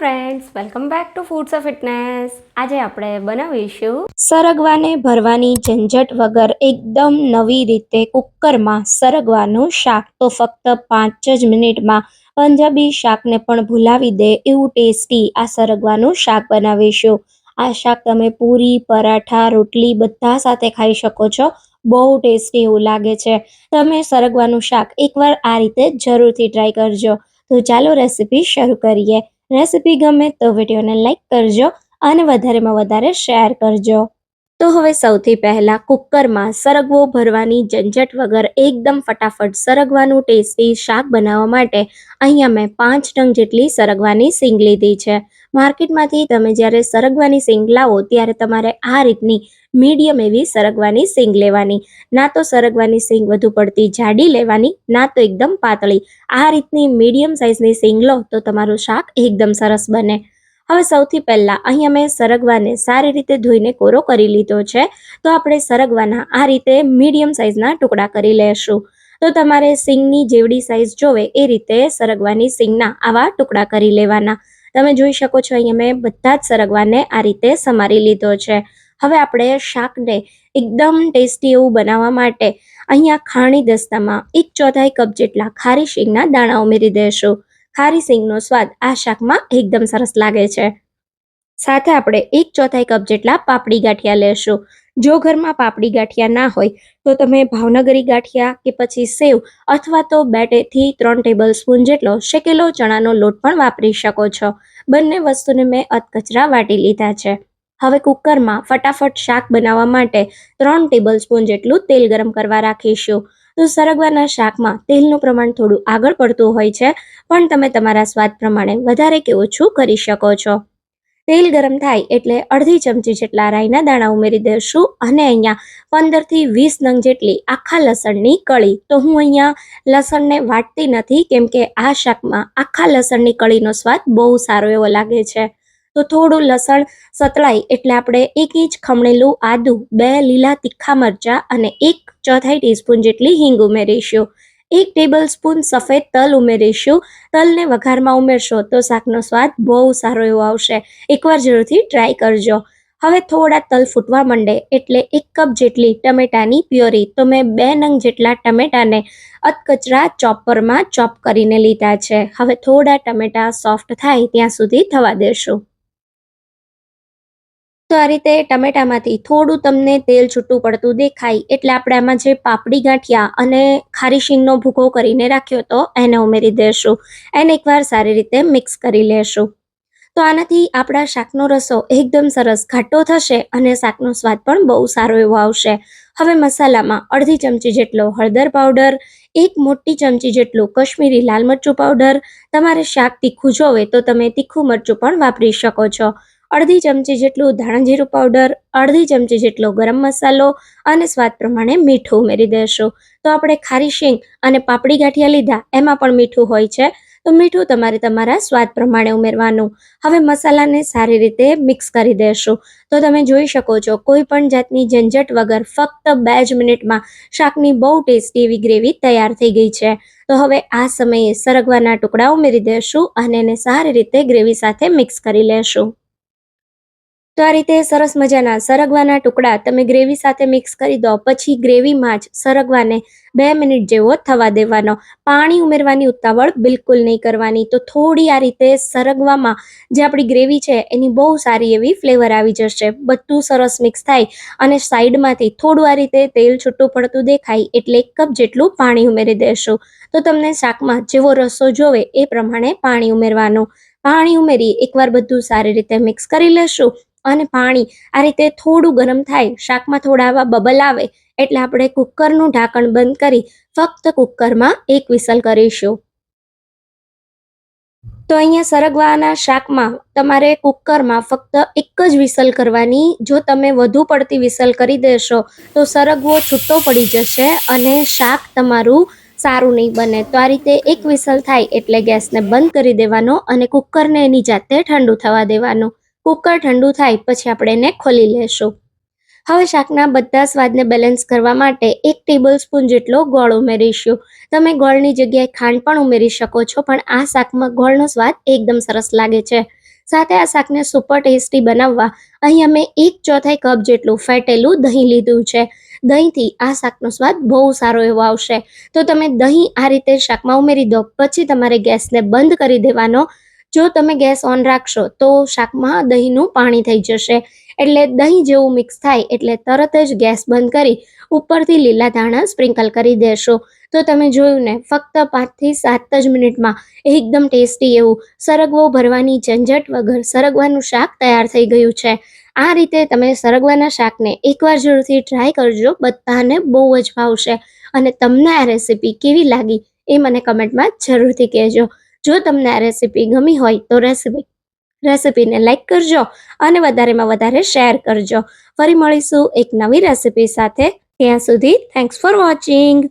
Welcome back to foods of fitness આજે આપણે બનાવીશું સરગવાને ભરવાની ઝંઝટ વગર એકદમ નવી રીતે કુકરમાં સરગવાનું શાક. તો ફક્ત પાંચ જ મિનિટમાં પંજાબી શાકને પણ ભૂલાવી દે એવું ટેસ્ટી આ સરગવાનું શાક બનાવીશું. આ શાક તમે પૂરી, પરાઠા, રોટલી બધા સાથે ખાઈ શકો છો. બહુ ટેસ્ટી એવું લાગે છે. તમે સરગવાનું શાક એકવાર આ રીતે જરૂરથી ટ્રાય કરજો. તો ચાલો રેસીપી શરૂ કરીએ. રેસીપી ગમે તો વિડીયોને લાઇક કરજો અને વધારેમાં વધારે શેર કરજો. તો હવે સૌથી પહેલાં કુકરમાં સરગવો ભરવાની ઝંઝટ વગર એકદમ ફટાફટ સરગવાનું ટેસ્ટી શાક બનાવવા માટે અહીંયા મેં પાંચ ટંગ જેટલી સરગવાની સિંગ લીધી છે. માર્કેટમાંથી તમે જ્યારે સરગવાની સિંગ લાવો ત્યારે તમારે આ રીતની મીડિયમ એવી સરગવાની સિંગ લેવાની. ના તો સરગવાની સિંગ વધુ પડતી જાડી લેવાની, ના તો એકદમ પાતળી. આ રીતની મીડિયમ સાઇઝની સિંગ લો તો તમારું શાક એકદમ સરસ બને. હવે સૌથી પહેલાં અહીં અમે સરગવાને સારી રીતે ધોઈને કોરો કરી લીધો છે. તો આપણે સરગવાના આ રીતે મીડિયમ સાઇઝના ટુકડા કરી લેશું. તો તમારે સિંગની જેવડી સાઇઝ જોવે એ રીતે સરગવાની સિંગના આવા ટુકડા કરી લેવાના. તમે જોઈ શકો છો અહીંયા મેં બધા જ સરગવાને આ રીતે સમારી લીધો છે. હવે આપણે શાકને એકદમ ટેસ્ટી એવું બનાવવા માટે અહીંયા ખાણી દસ્તામાં એક ચોથાઈ કપ જેટલા ખારી શીંગના દાણા ઉમેરી દેશું. ખારી શીંગનો સ્વાદ આ શાકમાં એકદમ સરસ લાગે છે. સાથે આપણે એક ચોથાઈ કપ જેટલા પાપડી ગાંઠિયા લેશું. જો ઘરમાં પાપડી ગાંઠિયા ના હોય, તો તમે ભાવનગરી ગાંઠિયા કે પછી સેવ અથવા તો બેથી ત્રણ ટેબલ સ્પૂન જેટલો શેકેલો ચણાનો લોટ પણ વાપરી શકો છો. બંને વસ્તુને મેં અધકચરા વાટી લીધા છે. હવે કુકરમાં ફટાફટ શાક બનાવવા માટે ત્રણ ટેબલ સ્પૂન જેટલું તેલ ગરમ કરવા રાખીશું. તો સરગવાના શાકમાં તેલનું પ્રમાણ થોડું આગળ પડતું હોય છે, પણ તમે તમારા સ્વાદ પ્રમાણે વધારે કે ઓછું કરી શકો છો. તેલ ગરમ થાય એટલે અડધી ચમચી જેટલા રાઈના દાણા ઉમેરી દઈશું અને અહીંયા પંદરથી વીસ નંગ જેટલી આખા લસણની કળી. તો હું અહીંયા લસણને વાટતી નથી, કેમ કે આ શાકમાં આખા લસણની કળીનો સ્વાદ બહુ સારો એવો લાગે છે. તો થોડું લસણ સતળાય એટલે આપણે એક ઇંચ ખમણેલું આદું, બે લીલા તીખા મરચાં અને એક ચોથાઈ ટીસ્પૂન જેટલી હિંગ ઉમેરીશું. એક ટેબલ સ્પૂન સફેદ તલ ઉમેરીશું. તલને વઘારમાં ઉમેરશો તો શાકનો સ્વાદ બહુ સારો એવો આવશે. એકવાર જરૂરથી ટ્રાય કરજો. હવે થોડા તલ ફૂટવા માંડે એટલે એક કપ જેટલી ટમેટાની પ્યોરી. તો મેં બે નંગ જેટલા ટમેટાને અધકચરા ચોપરમાં ચોપ કરીને લીધા છે. હવે થોડા ટમેટા સોફ્ટ થાય ત્યાં સુધી થવા દેશું. તો આ રીતે ટમેટામાંથી થોડું તમને તેલ છૂટું પડતું દેખાય એટલે આપણે આમાં જે પાપડી ગાંઠિયા અને ખારી શીંગનો ભૂકો કરીને રાખ્યો હતો એને ઉમેરી દેશું. એને એકવાર સારી રીતે મિક્સ કરી લેશું. તો આનાથી આપણા શાકનો રસો એકદમ સરસ ઘાટો થશે અને શાકનો સ્વાદ પણ બહુ સારો એવો આવશે. હવે મસાલામાં અડધી ચમચી જેટલો હળદર પાવડર, એક મોટી ચમચી જેટલું કશ્મીરી લાલ મરચું પાવડર, તમારે શાક તીખું જોવે તો તમે તીખું મરચું પણ વાપરી શકો છો. અડધી ચમચી જેટલું ધાણાજીરું પાવડર અડધી ચમચી જેટલો ગરમ મસાલો અને સ્વાદ પ્રમાણે મીઠું ઉમેરી દેશું. તો આપણે ખારી શીંગ અને પાપડી ગાંઠિયા લીધા, એમાં પણ મીઠું હોય છે. તો મીઠું તમારે તમારા સ્વાદ પ્રમાણે ઉમેરવાનું. હવે મસાલાને સારી રીતે મિક્સ કરી દેશું. તો તમે જોઈ શકો છો, કોઈ પણ જાતની ઝંઝટ વગર ફક્ત બે જ મિનિટમાં શાકની બહુ ટેસ્ટી એવી ગ્રેવી તૈયાર થઈ ગઈ છે. તો હવે આ સમયે સરગવાના ટુકડા ઉમેરી દેશું અને એને સારી રીતે ગ્રેવી સાથે મિક્સ કરી લેશું. તો આ રીતે સરસ મજાના સરગવાના ટુકડા તમે ગ્રેવી સાથે મિક્સ કરી દો, પછી ગ્રેવીમાં જ સરગવાને બે મિનિટ જેવો થવા દેવાનો. પાણી ઉમેરવાની ઉતાવળ બિલકુલ નહીં કરવાની. તો થોડી આ રીતે સરગવામાં જે આપણી ગ્રેવી છે, એની બહુ સારી એવી ફ્લેવર આવી જશે. બધું સરસ મિક્સ થાય અને સાઈડમાંથી થોડું આ રીતે તેલ છૂટું પડતું દેખાય એટલે એક કપ જેટલું પાણી ઉમેરી દેશું. તો તમને શાકમાં જેવો રસો જોવે એ પ્રમાણે પાણી ઉમેરવાનું. પાણી ઉમેરી એકવાર બધું સારી રીતે મિક્સ કરી લેશું. અને પાણી. આ રીતે થોડું ગરમ થાય, શાકમાં થોડા આવા બબલ આવે, એટલે આપણે કુકરનું ઢાંકણ બંધ કરી ફક્ત કુકરમાં એક વિસલ કરીશું. તો અહીંયા સરગવાના શાકમાં તમારે કુકરમાં ફક્ત એક જ વિસલ કરવાની, જો તમે વધુ પડતી વિસલ કરી દેશો, તો સરગવો છૂટો પડી જશે અને શાક તમારું સારું નહીં બને. તો આ રીતે એક વિસલ થાય એટલે ગેસને બંધ કરી દેવાનો અને કુકરને એની જાતે ઠંડુ થવા દેવાનું. કુકર ઠંડુ થાય પછી આપણે એને ખોલી લેશું. હવે શાકના બધા સ્વાદને બેલેન્સ કરવા માટે એક ટેબલ સ્પૂન જેટલો ગોળ ઉમેરીશું. તમે ગોળની જગ્યાએ ખાંડ પણ ઉમેરી શકો છો, પણ આ શાકમાં ગોળનો સ્વાદ એકદમ સરસ લાગે છે. સાથે આ શાકને સુપર ટેસ્ટી બનાવવા અહીં અમે એક ચોથાઈ કપ જેટલું ફેટેલું દહીં લીધું છે. દહીંથી આ શાકનો સ્વાદ બહુ સારો એવો આવશે. તો તમે દહીં આ રીતે શાકમાં ઉમેરી દો, પછી તમારે ગેસને બંધ કરી દેવાનો જો તમે ગેસ ઓન રાખશો તો શાકમાં દહીંનું પાણી થઈ જશે. એટલે દહીં જેવું મિક્સ થાય એટલે તરત જ ગેસ બંધ કરી ઉપરથી લીલા ધાણા સ્પ્રિંકલ કરી દેશો. તો તમે જોયું ને, ફક્ત પાંચથી સાત જ મિનિટમાં એકદમ ટેસ્ટી એવું સરગવો ભરવાની ઝંઝટ વગર સરગવાનું શાક તૈયાર થઈ ગયું છે. આ રીતે તમે સરગવાના શાકને એકવાર જરૂરથી ટ્રાય કરજો, બધાને બહુ જ ભાવશે. અને તમને આ રેસીપી કેવી લાગી એ મને કમેન્ટમાં જરૂરથી કહેજો. જો તમને આ રેસીપી ગમી હોય તો રેસીપી રેસીપીને લાઈક કરજો અને વધારેમાં વધારે શેર કરજો. ફરી મળીશું એક નવી રેસીપી સાથે. ત્યાં સુધી થેન્ક્સ ફોર વોચિંગ